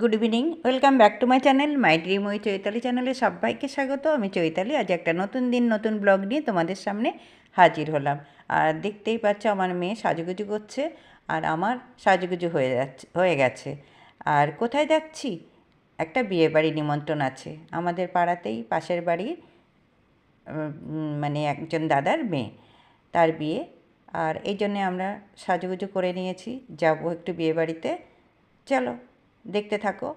Good evening welcome back to my channel my dream ওই চৈতালি চ্যানেলে সবাইকে স্বাগত। আমি চৈতালি। আজ একটা নতুন দিন, নতুন ব্লগ নিয়ে তোমাদের সামনে হাজির হলাম। আর দেখতেই পাচ্ছ, আমার মেয়ে সাজুগুজু করছে আর আমার সাজুগুজু হয়ে যাচ্ছে, হয়ে গেছে। আর কোথায় যাচ্ছি? একটা বিয়ে বাড়ি নিমন্ত্রণ আছে। আমাদের পাড়াতেই পাশের বাড়ির মানে একজন দাদার মেয়ে, তার বিয়ে। আর এই জন্যে আমরা সাজুগুজু করে নিয়েছি। যাব একটু বিয়ে বাড়িতে চলো। দেখতে থাকো।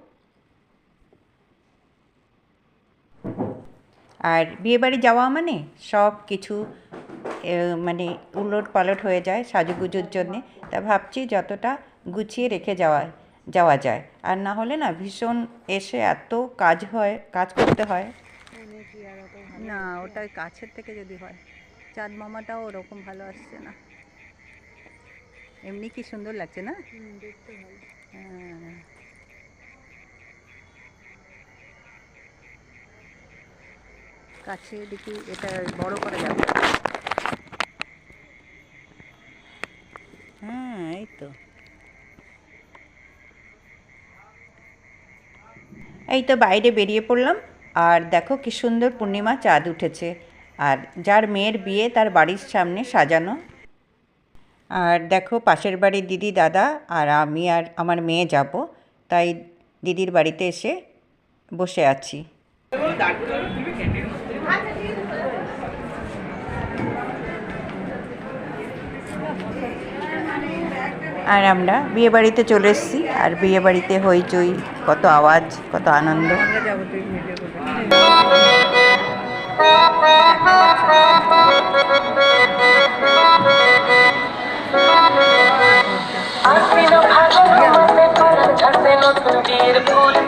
আর বিয়েবাড়ি যাওয়া মানে সব কিছু মানে উলট পালট হয়ে যায় সাজুগুজুর জন্যে। তা ভাবছি যতটা গুছিয়ে রেখে যাওয়া যাওয়া যায়। আর না হলে না ভীষণ এসে এত কাজ হয় কাজ করতে হয়। না ওটা কাছের থেকে যদি হয়। চাঁদ মামাটাও ওরকম ভালো আসছে না। এমনি কি সুন্দর লাগছে না? হ্যাঁ। কাছে দেখি এটা বড় করা যাবে। হ্যাঁ এই তো। এই তো বাইরে বেরিয়ে পড়লাম। আর দেখো কি সুন্দর পূর্ণিমা চাঁদ উঠেছে। আর যার মেয়ের বিয়ে তার বাড়ির সামনে সাজানো। আর দেখো পাশের বাড়ির দিদি দাদা আর আমি আর আমার মেয়ে যাব। তাই দিদির বাড়িতে এসে বসে আছি। আর আমরা বিয়ে বাড়িতে চলে এসেছি। আর বিয়ে বাড়িতে হইচই, কত আওয়াজ, কত আনন্দ। ফুল।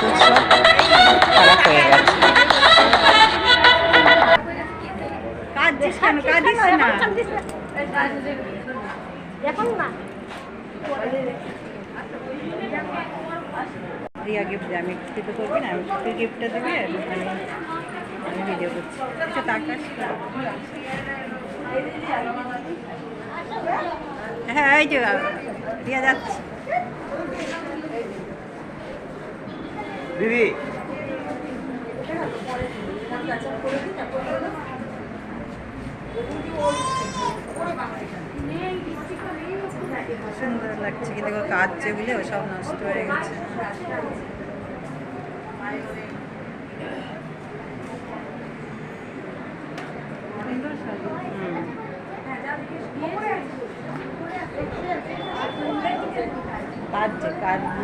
সাজগোজ সব খারাপ হয়ে গেছে এখন রিয়া গিফট আমি তুই তো করবি না আমি তুই গিফটটা দিবি ভিডিও করছি আচ্ছা তাকাস হ্যাঁ এই যে রিয়া যাচ্ছে। দিদি। সুন্দর লাগছে কিন্তু কাজ যেগুলো সব নষ্ট হয়ে গেছে।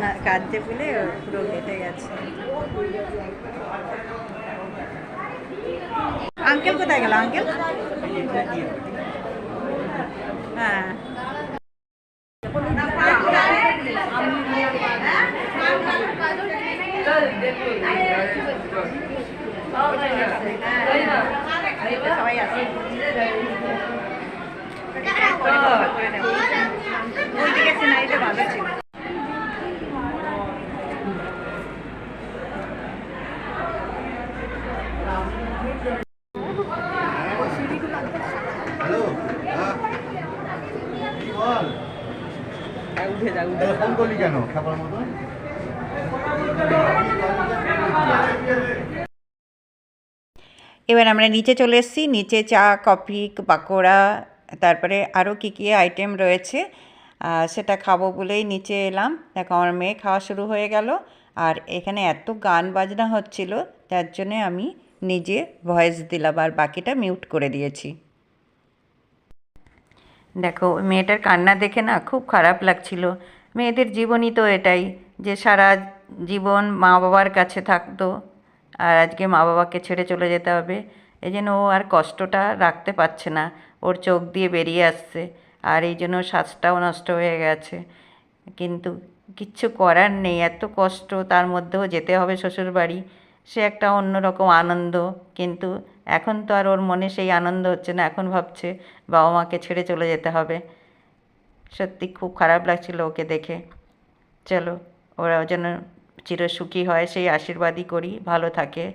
না কাজ যে পুরো কেটে গেছে। আঙ্কেল কোথায় গেল আঙ্কেল? হ্যাঁ। সবাই আছে ওই সিনারিটা ভালো ছিল। হ্যালো হ্যাঁ। কি বল? উঠে যা উঠে ফোন করলি কেন খাবার মতো এবার আমরা নিচে চলে এসেছি নিচে চা কফি পাকোড়া তারপরে আরও কী কী আইটেম রয়েছে সেটা খাব বলেই নিচে এলাম। দেখো আমার মেয়ে খাওয়া শুরু হয়ে গেল আর এখানে এত গান বাজনা হচ্ছিল যার জন্যে আমি নিজে ভয়েস দিলাম আর বাকিটা মিউট করে দিয়েছি। দেখো মেয়েটার কান্না দেখে না খুব খারাপ লাগছিল। মেয়েদের জীবনই তো এটাই, যে সারা জীবন মা বাবার কাছে থাকতো আর আজকে মা বাবাকে ছেড়ে চলে যেতে হবে। এই জন্য ও আর কষ্টটা রাখতে পারছে না, ওর চোখ দিয়ে বেরিয়ে আসছে আর এই জন্য শ্বাসটাও নষ্ট হয়ে গেছে। কিন্তু কিচ্ছু করার নেই, এত কষ্ট, তার মধ্যেও যেতে হবে শ্বশুর বাড়ি সে একটা অন্যরকম আনন্দ, কিন্তু এখন তো আর ওর মনে সেই আনন্দ হচ্ছে না। এখন ভাবছে বাবা মাকে ছেড়ে চলে যেতে হবে। সত্যি খুব খারাপ লাগছিল ওকে দেখে। চলো ওরা যেন চিরসুখী হয়, সেই আশীর্বাদই করি, ভালো থাকে।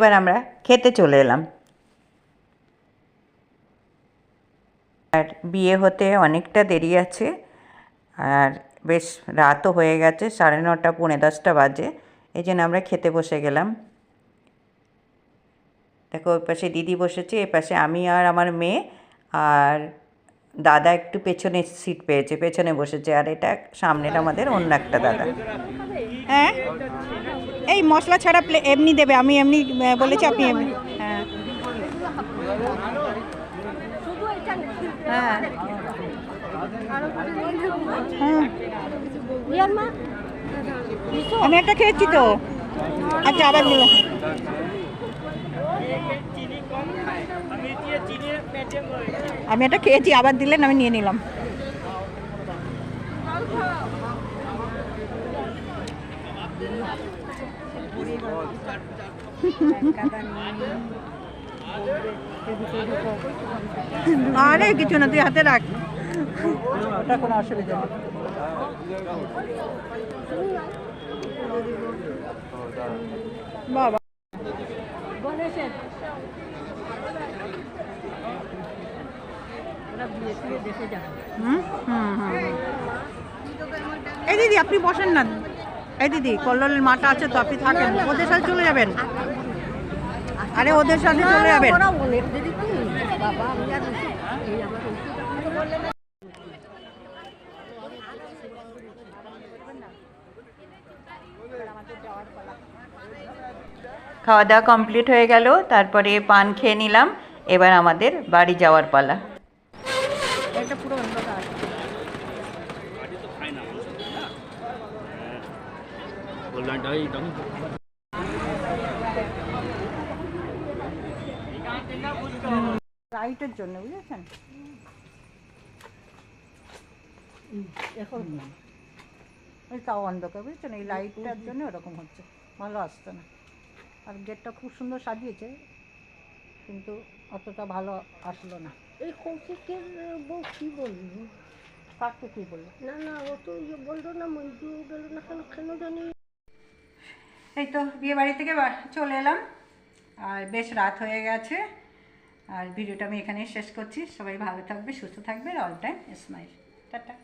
এবার আমরা খেতে চলে এলাম। আর বিয়ে হতে অনেকটা দেরি আছে, আর বেশ রাতও হয়ে গেছে, সাড়ে নটা, পৌনে দশটা বাজে এই জন্য আমরা খেতে বসে গেলাম। দেখো, ওই পাশে দিদি বসেছে, এ পাশে আমি আর আমার মেয়ে, আর দাদা একটু পেছনে সিট পেয়েছে, পেছনে বসেছে, আর এটা সামনের আমাদের অন্য একটা দাদা। হ্যাঁ? এই মশলা ছাড়া প্লে এমনি দেবে, আমি এমনি বলেছি আপনি এমনি হ্যাঁ। হ্যাঁ। হ্যাঁ। আমি একটা খেয়েছি তো। আচ্ছা আবার নিল আমি একটা খেয়েছি, আবার দিলেন, আমি নিয়ে নিলাম। আরে কিছু না তুই হাতে রাখ। ওটা কোনো অসুবিধা নেই। বাবা। হুম হুম হুম। এই দিদি আপনি বসেন না। এই দিদি কল্লোলের মাটা আছে তো আপনি থাকেন। ওদের সাথে চলে যাবেন। আরে ওদের সাথে চলে যাবেন। খাওয়া দাওয়া কমপ্লিট হয়ে গেল তারপরে পান খেয়ে নিলাম এবার আমাদের বাড়ি যাওয়ার পালা। পুরো লাইটের জন্য বুঝেছেন? এখন ওই তাও অন্ধকার বুঝেছেন? এই লাইটটার জন্য ওরকম হচ্ছে। ভালো আসছে না। আর গেটটা খুব সুন্দর সাজিয়েছে কিন্তু অতটা ভালো আসলো না। এই কৌশিকের বউ কি বলল? কাকু কি বলল? না না ও তো ইয়ে বলল না মঞ্জু গেল না কেন কেন জানি। এই তো বিয়ে বাড়ি থেকে চলে এলাম। আর বেশ রাত হয়ে গেছে। আর ভিডিওটা আমি এখানেই শেষ করছি। সবাই ভালো থাকবে, সুস্থ থাকবে অল টাইম স্মাইল টাটা।